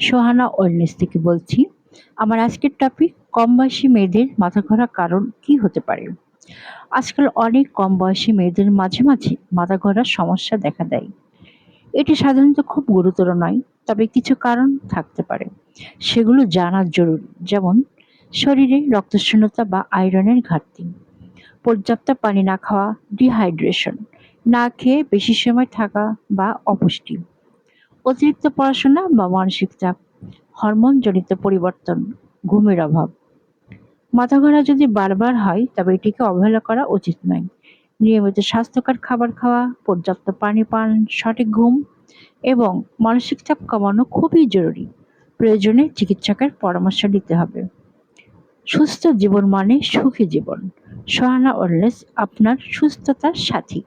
Sohana wellness থেকে বলছি, আমার আজকের টপিক কম বয়সী মেয়েদের মাথা ঘোরার কারণ কি হতে পারে? আজকাল অনেক কম বয়সী মেয়েদের মাঝে মাঝে মাথা ঘোরার সমস্যা দেখা দেয়। এটি সাধারণত খুব গুরুতর নয়, তবে কিছু কারণ থাকতে পারে। সেগুলো জানা জরুরি, যেমন শরীরে রক্তশূন্যতা বা আয়রনের ঘাটতি, পর্যাপ্ত পানি না খাওয়া ডিহাইড্রেশন না খেয়ে বেশি সময় থাকা বা অপুষ্টি। অতিরিক্ত পড়াশোনা বা মানসিক চাপ, হরমোন হরমোনজনিত পরিবর্তন, ঘুমের অভাব। মাথা ঘোরা যদি বারবার হয়, তবে এটিকে অবহেলা করা উচিত নয়। নিয়মিত স্বাস্থ্যকর খাবার খাওয়া, পর্যাপ্ত পানি পান, সঠিক ঘুম এবং মানসিক চাপ কমানো খুবই জরুরি। প্রয়োজনে চিকিৎসকের পরামর্শ নিতে হবে। সুস্থ জীবন মানে সুখী জীবন। সহানা ওয়েলনেস আপনার সুস্থতার সাথী।